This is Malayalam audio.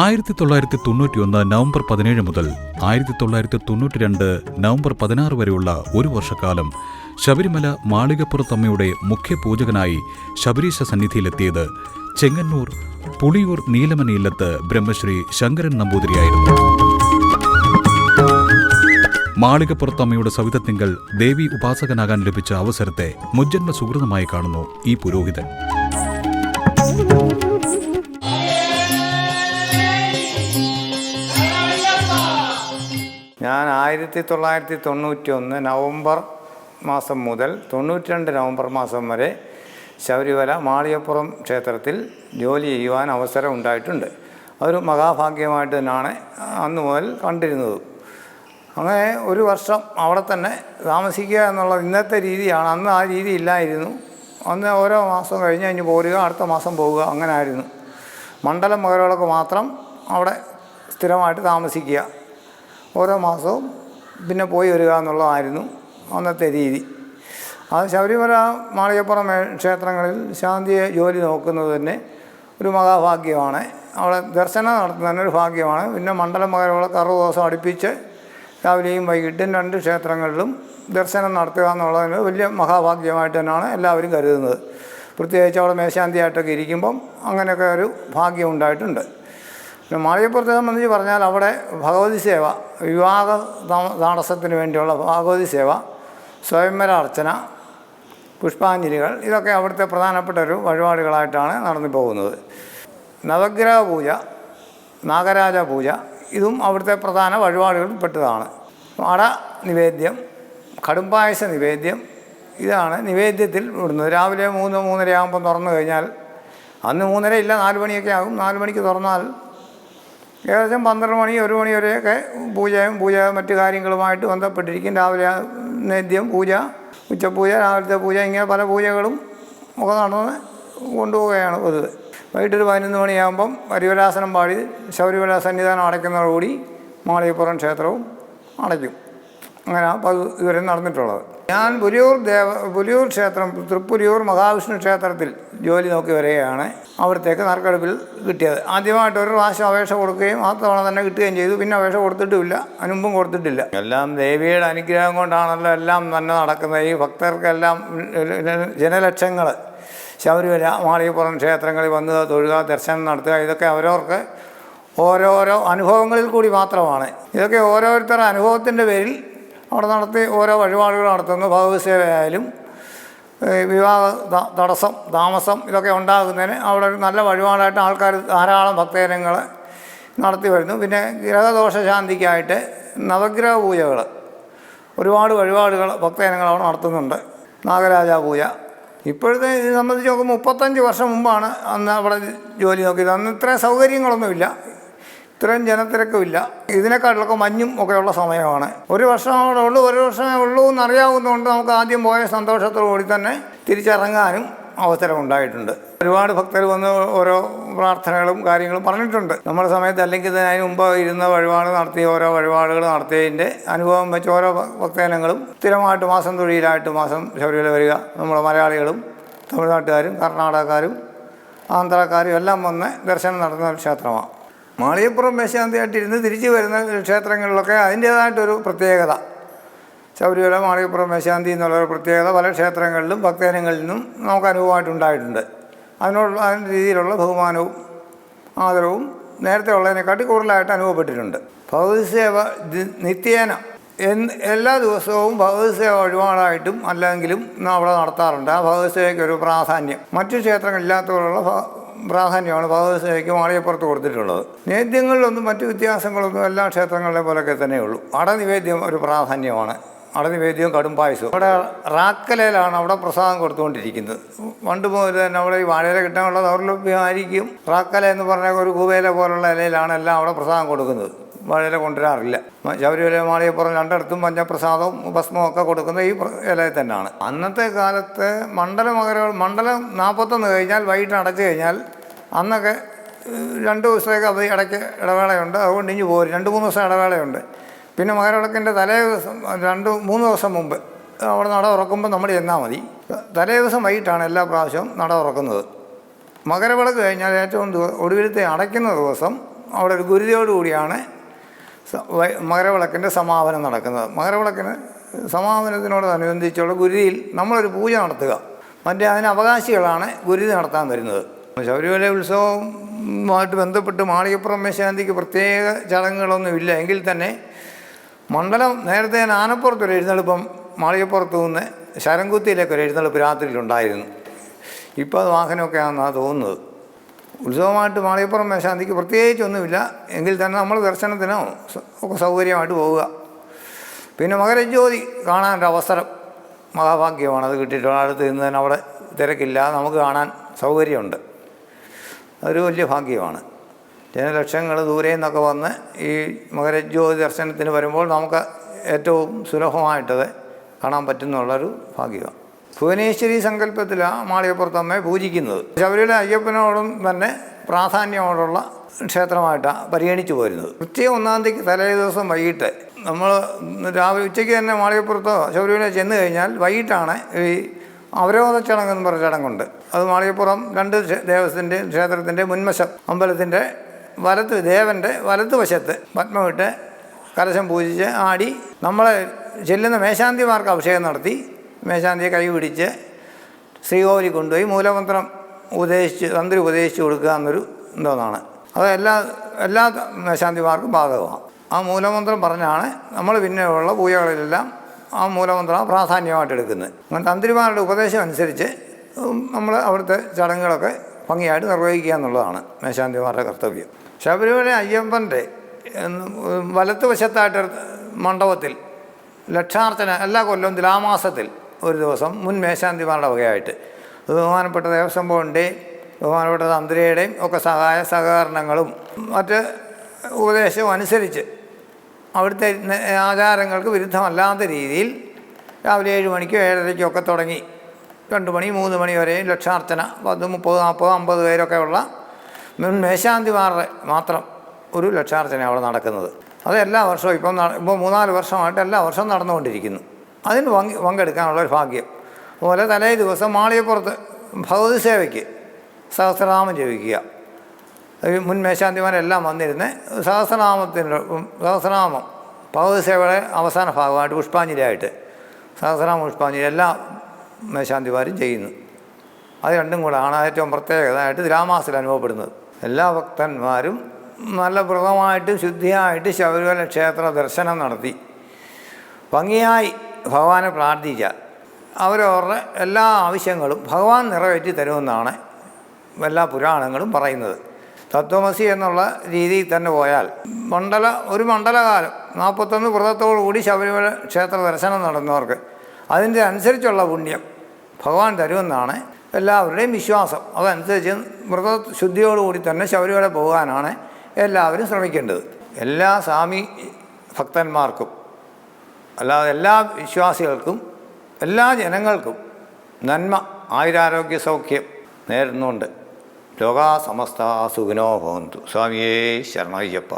ആയിരത്തി തൊള്ളായിരത്തി തൊണ്ണൂറ്റിയൊന്ന് നവംബർ പതിനേഴ് മുതൽ ആയിരത്തി തൊള്ളായിരത്തി തൊണ്ണൂറ്റി രണ്ട് നവംബർ പതിനാറ് വരെയുള്ള ഒരു വർഷക്കാലം ശബരിമല മാളികപ്പുറത്തമ്മയുടെ മുഖ്യ പൂജകനായി ശബരീശ സന്നിധിയിലെത്തിയത് ചെങ്ങന്നൂർ പുളിയൂർ നീലമന ഇല്ലത്ത് ബ്രഹ്മശ്രീ ശങ്കരൻ നമ്പൂതിരിയായിരുന്നു. മാളികപ്പുറത്തമ്മയുടെ സവിധത്തിങ്കൽ ദേവി ഉപാസകനാകാൻ ലഭിച്ച അവസരത്തെ മുജ്ജന്മ സുഹൃതമായി കാണുന്നു ഈ പുരോഹിതൻ. ആയിരത്തി തൊള്ളായിരത്തി തൊണ്ണൂറ്റി ഒന്ന് നവംബർ മാസം മുതൽ തൊണ്ണൂറ്റി രണ്ട് നവംബർ മാസം വരെ ശബരിമല മാളിയപ്പുറം ക്ഷേത്രത്തിൽ ജോലി ചെയ്യുവാൻ അവസരം ഉണ്ടായിട്ടുണ്ട്. അതൊരു മഹാഭാഗ്യമായിട്ട് തന്നെയാണ് അന്ന് മുതൽ കണ്ടിരുന്നത്. അങ്ങനെ ഒരു വർഷം അവിടെ തന്നെ താമസിക്കുക എന്നുള്ളത് ഇന്നത്തെ രീതിയാണ്. അന്ന് ആ രീതി ഇല്ലായിരുന്നു. അന്ന് ഓരോ മാസം കഴിഞ്ഞ് കഴിഞ്ഞ് പോരുക അടുത്ത മാസം പോവുക അങ്ങനെ ആയിരുന്നു മണ്ഡലം മകരവിളക്ക് മാത്രം അവിടെ സ്ഥിരമായിട്ട് താമസിക്കുക. ഓരോ മാസവും പിന്നെ പോയി വരിക എന്നുള്ളതായിരുന്നു അന്നത്തെ രീതി. അത് ശബരിമല മാളികപ്പുറം ക്ഷേത്രങ്ങളിൽ ശാന്തിയെ ജോലി നോക്കുന്നത് തന്നെ ഒരു മഹാഭാഗ്യമാണ്. അവിടെ ദർശനം നടത്തുന്നത് തന്നെ ഒരു ഭാഗ്യമാണ്. പിന്നെ മണ്ഡലം മകരവിളക്ക് അറുപത് ദിവസം അടുപ്പിച്ച് രാവിലെയും വൈകിട്ടും രണ്ട് ക്ഷേത്രങ്ങളിലും ദർശനം നടത്തുക എന്നുള്ളതിന് വലിയ മഹാഭാഗ്യമായിട്ട് തന്നെയാണ് എല്ലാവരും കരുതുന്നത്. പ്രത്യേകിച്ച് അവിടെ മേശാന്തിയായിട്ടൊക്കെ ഇരിക്കുമ്പം അങ്ങനെയൊക്കെ ഒരു ഭാഗ്യം ഉണ്ടായിട്ടുണ്ട്. പിന്നെ മാളികപ്പുറത്തെ സംബന്ധിച്ച് പറഞ്ഞാൽ അവിടെ ഭഗവതി സേവ വിവാഹ താടസത്തിന് വേണ്ടിയുള്ള ഭഗവതി സേവ സ്വയംവര അർച്ചന പുഷ്പാഞ്ജലികൾ ഇതൊക്കെ അവിടുത്തെ പ്രധാനപ്പെട്ട ഒരു വഴിപാടുകളായിട്ടാണ് നടന്നു പോകുന്നത്. നവഗ്രഹ പൂജ നാഗരാജ പൂജ ഇതും അവിടുത്തെ പ്രധാന വഴിപാടുകളിൽ പെട്ടതാണ്. അട നിവേദ്യം കടുംപായസ നിവേദ്യം ഇതാണ് നിവേദ്യത്തിൽ വിടുന്നത് രാവിലെ മൂന്ന് മൂന്നര ആകുമ്പോൾ തുറന്നു കഴിഞ്ഞാൽ അന്ന് മൂന്നര ഇല്ല നാല് മണിയൊക്കെ ആകും. നാല് മണിക്ക് തുറന്നാൽ ഏകദേശം പന്ത്രണ്ട് മണി ഒരു മണി വരെയൊക്കെ പൂജയും പൂജ മറ്റു കാര്യങ്ങളുമായിട്ട് ബന്ധപ്പെട്ടിരിക്കും. രാവിലെ നേദ്യം പൂജ ഉച്ചപൂജ രാവിലത്തെ പൂജ ഇങ്ങനെ പല പൂജകളും ഒക്കെ നടന്ന് കൊണ്ടുപോവുകയാണ് പൊതുവെ. വൈകിട്ടൊരു പതിനൊന്ന് മണിയാകുമ്പം ഹരിവരാസനം പാടി ശബരിമല സന്നിധാനം അടയ്ക്കുന്നതോടുകൂടി മാളികപ്പുറം ക്ഷേത്രവും അടയ്ക്കും. അങ്ങനെ ഇതുവരെ നടന്നിട്ടുള്ളത്. ഞാൻ പുലിയൂർ ദേവ പുലിയൂർ ക്ഷേത്രം തൃപ്പുലിയൂർ മഹാവിഷ്ണു ക്ഷേത്രത്തിൽ ജോലി നോക്കി വരികയാണ്. അവിടത്തേക്ക് നറുക്കെടുപ്പിൽ കിട്ടിയത്. ആദ്യമായിട്ട് ഒരു പ്രാവശ്യം അപേക്ഷ കൊടുക്കുകയും ആ തവണ തന്നെ കിട്ടുകയും ചെയ്തു. പിന്നെ അപേക്ഷ കൊടുത്തിട്ടുമില്ല. അനുമ്പും കൊടുത്തിട്ടില്ല. എല്ലാം ദേവിയുടെ അനുഗ്രഹം കൊണ്ടാണല്ലോ എല്ലാം തന്നെ നടക്കുന്നത്. ഈ ഭക്തർക്കെല്ലാം ജനലക്ഷങ്ങൾ ശബരിമല മാളികപ്പുറം ക്ഷേത്രങ്ങളിൽ വന്ന് തൊഴുക ദർശനം നടത്തുക ഇതൊക്കെ അവരവർക്ക് ഓരോരോ അനുഭവങ്ങളിൽ കൂടി മാത്രമാണ്. ഇതൊക്കെ ഓരോരുത്തരുടെ അനുഭവത്തിന്റെ പേരിൽ അവിടെ നടത്തി ഓരോ വഴിപാടുകൾ നടത്തുന്നു. ഭഗവത് സേവയായാലും വിവാഹ തടസ്സം താമസം ഇതൊക്കെ ഉണ്ടാകുന്നതിന് അവിടെ ഒരു നല്ല വഴിപാടായിട്ട് ആൾക്കാർ ധാരാളം ഭക്തജനങ്ങൾ നടത്തി വരുന്നു. പിന്നെ ഗ്രഹദോഷശാന്തിക്കായിട്ട് നവഗ്രഹ പൂജകൾ. ഒരുപാട് വഴിപാടുകൾ ഭക്തജനങ്ങൾ അവിടെ നടത്തുന്നുണ്ട്. നാഗരാജ പൂജ. ഇപ്പോഴത്തെ സംബന്ധിച്ച് നോക്കുമ്പോൾ മുപ്പത്തഞ്ച് വർഷം മുമ്പാണ് അന്ന് അവിടെ ജോലി നോക്കിയത്. അന്ന് ഇത്രയും സൗകര്യങ്ങളൊന്നുമില്ല. ഇത്രയും ജനത്തിരക്കുമില്ല. ഇതിനേക്കാട്ടിലൊക്കെ മഞ്ഞും ഒക്കെ ഉള്ള സമയമാണ്. ഒരു വർഷം അവിടെ ഉള്ളൂ ഒരു വർഷമേ ഉള്ളൂ എന്നറിയാവുന്നതുകൊണ്ട് നമുക്ക് ആദ്യം പോയ സന്തോഷത്തോടുകൂടി തന്നെ തിരിച്ചിറങ്ങാനും അവസരം ഉണ്ടായിട്ടുണ്ട് ഒരുപാട് ഭക്തർ വന്ന് ഓരോ പ്രാർത്ഥനകളും കാര്യങ്ങളും പറഞ്ഞിട്ടുണ്ട്. നമ്മുടെ സമയത്ത് അല്ലെങ്കിൽ തന്നെ അതിന് മുമ്പ് ഇരുന്ന വഴിപാട് നടത്തി ഓരോ വഴിപാടുകൾ നടത്തിയതിന്റെ അനുഭവം വെച്ച് ഓരോ ഭക്തജനങ്ങളും സ്ഥിരമായിട്ട് മാസം തൊഴിലായിട്ട് മാസം ശബരിമല വരിക നമ്മുടെ മലയാളികളും തമിഴ്നാട്ടുകാരും കർണാടകക്കാരും ആന്ധ്രാക്കാരും എല്ലാം വന്ന് ദർശനം നടത്തുന്ന ഒരു ക്ഷേത്രമാണ്. മാളികപ്പുറം മേശാന്തിയായിട്ടിരുന്ന് തിരിച്ചു വരുന്ന ക്ഷേത്രങ്ങളിലൊക്കെ അതിന്റേതായിട്ടൊരു പ്രത്യേകത. ശബരിമല മാളികപ്പുറം മേശാന്തി എന്നുള്ളൊരു പ്രത്യേകത പല ക്ഷേത്രങ്ങളിലും ഭക്തജനങ്ങളിൽ നിന്നും നമുക്ക് അനുഭവമായിട്ടുണ്ടായിട്ടുണ്ട്. അതിനോടുള്ള അതിന്റെ രീതിയിലുള്ള ബഹുമാനവും ആദരവും നേരത്തെ ഉള്ളതിനെക്കാട്ടി കൂടുതലായിട്ട് അനുഭവപ്പെട്ടിട്ടുണ്ട്. ഭഗവതി സേവ നിത്യേന എല്ലാ ദിവസവും ഭഗവതി സേവ വഴിപാടായിട്ടും അല്ലെങ്കിലും അവിടെ നടത്താറുണ്ട്. ആ ഭഗവതി സേവയ്ക്ക് ഒരു പ്രാധാന്യം. മറ്റു ക്ഷേത്രങ്ങളില്ലാത്തവരുള്ള പ്രാധാന്യമാണ്. ഭഗവതി സേവയ്ക്ക് മാളികപ്പുറത്ത് കൊടുത്തിട്ടുള്ളത്. നേദ്യങ്ങളിലൊന്നും മറ്റ് വ്യത്യാസങ്ങളൊന്നും എല്ലാ ക്ഷേത്രങ്ങളിലെ പോലൊക്കെ തന്നെയുള്ളൂ അടനിവേദ്യം ഒരു പ്രാധാന്യമാണ്. അടനിവേദ്യവും കടും പായസവും. അവിടെ റാക്കലയിലാണ് അവിടെ പ്രസാദം കൊടുത്തുകൊണ്ടിരിക്കുന്നത്. പണ്ട് മുതൽ തന്നെ അവിടെ ഈ വാഴയില കിട്ടാനുള്ള ദൗർലഭ്യമായിരിക്കും റാക്കല എന്ന് പറഞ്ഞ ഒരു കുവേല പോലുള്ള ഇലയിലാണ് എല്ലാം അവിടെ പ്രസാദം കൊടുക്കുന്നത്. വാഴയില കൊണ്ടുവരാറില്ല. ശബരിമല മാളികപ്പുറം രണ്ടിടത്തും പഞ്ചപ്രസാദവും ഭസ്മവും ഒക്കെ കൊടുക്കുന്നത് ഈ ഇലയിൽ തന്നെയാണ്. അന്നത്തെ കാലത്ത് മണ്ഡല മണ്ഡലം നാൽപ്പത്തൊന്ന് കഴിഞ്ഞാൽ വൈകിട്ട് അടച്ചു കഴിഞ്ഞാൽ അന്നൊക്കെ രണ്ട് ദിവസത്തേക്ക് അത് ഇടയ്ക്ക് ഇടവേളയുണ്ട്. അതുകൊണ്ട് ഇനി പോരും. രണ്ട് മൂന്ന് ദിവസം ഇടവേളയുണ്ട്. പിന്നെ മകരവിളക്കിന്റെ തലേ ദിവസം രണ്ട് മൂന്ന് ദിവസം മുമ്പ് അവിടെ നട തുറക്കുമ്പോൾ നമ്മൾ ചെന്നാൽ മതി. തലേ ദിവസം വൈകിട്ടാണ് എല്ലാ പ്രാവശ്യവും നട തുറക്കുന്നത്. മകരവിളക്ക് കഴിഞ്ഞാൽ ഏറ്റവും ഒടുവിലത്തെ അടയ്ക്കുന്ന ദിവസം അവിടെ ഒരു ഗുരുതയോടുകൂടിയാണ് മകരവിളക്കിന്റെ സമാപനം നടക്കുന്നത്. മകരവിളക്കിന് സമാപനത്തിനോടനുബന്ധിച്ചുള്ള ഗുരുതിയിൽ നമ്മളൊരു പൂജ നടത്തുക. മറ്റേ അതിന് അവകാശികളാണ് ഗുരുതി നടത്താൻ വരുന്നത്. ശബരിമല ഉത്സവവുമായിട്ട് ബന്ധപ്പെട്ട് മാളികപ്പുറം മേശാന്തിക്ക് പ്രത്യേക ചടങ്ങുകളൊന്നുമില്ല എങ്കിൽ തന്നെ മണ്ഡലം നേരത്തെ ആനപ്പുറത്ത് ഒരു എഴുന്നള്ളിപ്പം മാളികപ്പുറത്ത് നിന്ന് ശരംകുത്തിയിലേക്ക് ഒരു എഴുന്നള്ളിപ്പ് രാത്രിയിലുണ്ടായിരുന്നു ഇപ്പോൾ അത് വാഹനമൊക്കെ ആണെന്നാണ് തോന്നുന്നത്. ഉത്സവമായിട്ട് മാളിയപ്പുറം മേശാന്തിക്ക് പ്രത്യേകിച്ചൊന്നുമില്ല. എങ്കിൽ തന്നെ നമ്മൾ ദർശനത്തിനോ ഒക്കെ സൗകര്യമായിട്ട് പോവുക. പിന്നെ മകരജ്യോതി കാണാനൊരു അവസരം മഹാഭാഗ്യമാണ്. അത് കിട്ടിയിട്ടുള്ള അടുത്ത് നിന്ന് തന്നെ അവിടെ തിരക്കില്ല. നമുക്ക് കാണാൻ സൗകര്യമുണ്ട്. അതൊരു വലിയ ഭാഗ്യമാണ്. ജനലക്ഷങ്ങൾ ദൂരെ നിന്നൊക്കെ വന്ന് ഈ മകരജ്യോതി ദർശനത്തിന് വരുമ്പോൾ നമുക്ക് ഏറ്റവും സുലഭമായിട്ടത് കാണാൻ പറ്റുന്നുള്ളൊരു ഭാഗ്യമാണ്. ഭുവനേശ്വരി സങ്കല്പത്തിലാണ് മാളികപ്പുറത്തമ്മയെ പൂജിക്കുന്നത്. ശബരിമല അയ്യപ്പനോടും തന്നെ പ്രാധാന്യമോടുള്ള ക്ഷേത്രമായിട്ടാണ് പരിഗണിച്ചു പോരുന്നത്. കൃത്യം ഒന്നാം തീയതി തലേ ദിവസം വൈകിട്ട് നമ്മൾ രാവിലെ ഉച്ചയ്ക്ക് തന്നെ മാളികപ്പുറത്തോ ശബരിമല ചെന്ന് കഴിഞ്ഞാൽ വൈകിട്ടാണ് ഈ അവരോധ ചടങ്ങ് എന്ന് പറഞ്ഞ ചടങ്ങുണ്ട് അത് മാളികപ്പുറം രണ്ട് ദേവസ്ഥന്റെ ക്ഷേത്രത്തിന്റെ മുൻവശം അമ്പലത്തിന്റെ വലത്ത് ദേവന്റെ വലത്ത് വശത്ത് പത്മവിട്ട് കലശം പൂജിച്ച് ആടി നമ്മളെ ചെല്ലുന്ന മേശാന്തിമാർക്ക് അഭിഷേകം നടത്തി മേശാന്തിയെ കൈ പിടിച്ച് ശ്രീകോവിലിൽ കൊണ്ടുപോയി മൂലമന്ത്രം ഉപദേശിച്ച് തന്ത്രി ഉപദേശിച്ച് കൊടുക്കുക എന്നൊരു എന്തോന്നാണ്. അത് എല്ലാ എല്ലാ മേശാന്തിമാർക്കും ബാധകമാണ്. ആ മൂലമന്ത്രം പറഞ്ഞാണ് നമ്മൾ പിന്നെയുള്ള പൂജകളിലെല്ലാം ആ മൂലമന്ത്രം പ്രാധാന്യമായിട്ട് എടുക്കുന്നത്. അങ്ങനെ തന്ത്രിമാരുടെ ഉപദേശം അനുസരിച്ച് നമ്മൾ അവിടുത്തെ ചടങ്ങുകളൊക്കെ ഭംഗിയായിട്ട് നിർവഹിക്കുക എന്നുള്ളതാണ് മേശാന്തിമാരുടെ കർത്തവ്യം. ശബരിമല അയ്യപ്പന്റെ വലത്തുവശത്തായിട്ട് മണ്ഡപത്തിൽ ലക്ഷാർച്ചന എല്ലാ കൊല്ലവും തുലാമാസത്തിൽ ഒരു ദിവസം മുൻ മേശാന്തിമാരുടെ വകയായിട്ട്. അത് ബഹുമാനപ്പെട്ട ദേവസ്വം ബോർഡിന്റെയും ബഹുമാനപ്പെട്ട തന്ത്രിയുടെയും ഒക്കെ സഹായ സഹകരണങ്ങളും മറ്റ് ഉപദേശവും അനുസരിച്ച് അവിടുത്തെ ആചാരങ്ങൾക്ക് വിരുദ്ധമല്ലാത്ത രീതിയിൽ രാവിലെ ഏഴ് മണിക്കോ ഏഴരയ്ക്കോ ഒക്കെ തുടങ്ങി. രണ്ട് മണി മൂന്ന് മണി വരെയും ലക്ഷാർച്ചന പത്ത് മുപ്പത് നാൽപ്പത് അമ്പത് പേരൊക്കെ ഉള്ള മുൻ മേശാന്തിമാരുടെ മാത്രം ഒരു ലക്ഷാർച്ചന അവിടെ നടക്കുന്നത്. അത് എല്ലാ വർഷവും ഇപ്പം ഇപ്പോൾ മൂന്നാൽ വർഷമായിട്ട് എല്ലാ വർഷവും നടന്നുകൊണ്ടിരിക്കുന്നു. അതിന് പങ്ക് പങ്കെടുക്കാനുള്ള ഒരു ഭാഗ്യം. അതുപോലെ തലേ ദിവസം മാളികപ്പുറത്ത് ഭഗവതി സേവയ്ക്ക് സഹസ്രനാമം ജപിക്കുക. മുൻ മേശാന്തിമാരെല്ലാം വന്നിരുന്ന് സഹസ്രനാമത്തിന്റെ സഹസ്രനാമം ഭഗവതി സേവയുടെ അവസാന ഭാഗമായിട്ട് പുഷ്പാഞ്ജലിയായിട്ട് സഹസ്രനാമ പുഷ്പാഞ്ജലി എല്ലാ മേശാന്തിമാരും ചെയ്യുന്നു. അത് രണ്ടും കൂടാണ് ഏറ്റവും പ്രത്യേകതയായിട്ട് ഗ്രാമാസിൽ അനുഭവപ്പെടുന്നത്. എല്ലാ ഭക്തന്മാരും നല്ല വ്രതമായിട്ട് ശുദ്ധിയായിട്ട് ശബരിമല ക്ഷേത്ര ദർശനം നടത്തി. ഭംഗിയായി ഭഗവാനെ പ്രാർത്ഥിച്ചാൽ അവരവരുടെ എല്ലാ ആവശ്യങ്ങളും ഭഗവാൻ നിറവേറ്റി തരുമെന്നാണ് എല്ലാ പുരാണങ്ങളും പറയുന്നത്. തത്വമസി എന്നുള്ള രീതിയിൽ തന്നെ പോയാൽ മണ്ഡല ഒരു മണ്ഡലകാലം നാൽപ്പത്തൊന്ന് വ്രതത്തോടു കൂടി ശബരിമല ക്ഷേത്ര ദർശനം നടന്നവർക്ക് അതിന്റെ അനുസരിച്ചുള്ള പുണ്യം ഭഗവാൻ തരുമെന്നാണ് എല്ലാവരുടെയും വിശ്വാസം. അതനുസരിച്ച് വ്രത ശുദ്ധിയോടുകൂടി തന്നെ ശബരിമല പോകാനാണ് എല്ലാവരും ശ്രമിക്കേണ്ടത്. എല്ലാ സ്വാമി ഭക്തന്മാർക്കും അല്ലാതെ എല്ലാ വിശ്വാസികൾക്കും എല്ലാ ജനങ്ങൾക്കും നന്മ ആയുരാരോഗ്യ സൗഖ്യം നേരുന്നുണ്ട്. ലോകാ സമസ്ത സുഖിനോ ഭവന്തു. സ്വാമിയേ ശരണയ്യപ്പ.